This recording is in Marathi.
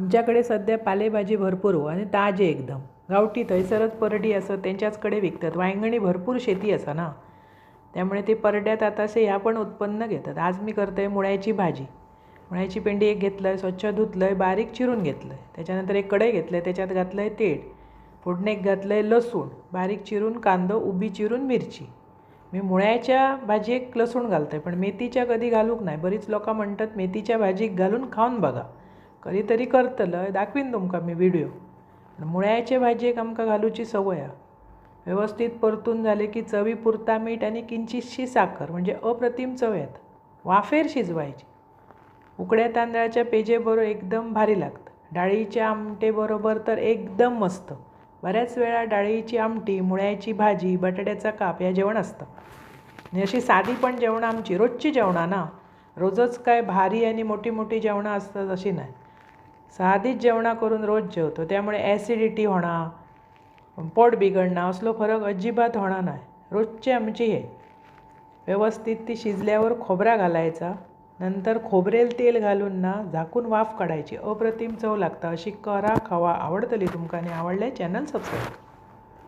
आमच्याकडे सध्या पालेभाजी भरपूर हो आणि ताजे एकदम. गावठी थंयसरच परडी असं तेंच्याच विकतात. वांयगणी भरपूर शेती असा ना. त्यामुळे ते परड्यात आता असे ह्या पण उत्पन्न घेतात. आज मी करतोय मुळ्याची भाजी. मुळ्याची पेंडी एक घेतलंय स्वच्छ धुतलंय बारीक चिरून घेतलंय. त्याच्यानंतर एक कढई घेतलंय त्याच्यात घातलंय तेल फोडणीक घातलंय लसूण. बारीक चिरून कांदो उभी चिरून मिरची. मी मुळ्याच्या भाजयेक लसूण घालतोय पण मेथीच्या कधी घालूक नाही. बरीच लोकां म्हणतात मेथीच्या भाजीक घालून खाऊन बघा. कधीतरी करतलं दाखवीन तुमकां मी व्हिडिओ पण मुळ्याचे भाजयेक आमकां घालूची संवय आहा. वेवस्थीत परतून जाले की चवी पुरता मीठ आणि किंचितशी साखर म्हणजे अप्रतिम चव येतात. वाफेर शिजवायची. उकड्या तांदळाच्या पेजेबरोबर एकदम भारी लागतं. डाळीच्या आमटेबरोबर तर एकदम मस्त. बऱ्याच वेळा डाळीची आमटी मुळ्याची भाजी बटाट्याचा काप या जेवण असतं. आणि अशी साधी पण जेवणं आमची रोजची जेवणं ना. रोजच काय भारी आणि मोठी मोठी जेवणं असतात अशी नाही. साधीच जेवणा करून रोज जेवतो त्यामुळे ॲसिडिटी होणा पोट बिघडणं असलो फरक अजिबात होणार नाही. रोजची आमची हे. व्यवस्थित ती शिजल्यावर खोबरा घालायचा नंतर खोबरेल तेल घालून ना झाकून वाफ काढायची. अप्रतिम चव लागता. अशी करा खावा आवडतली तुमकां आणि आवडले चॅनल सबस्क्राईब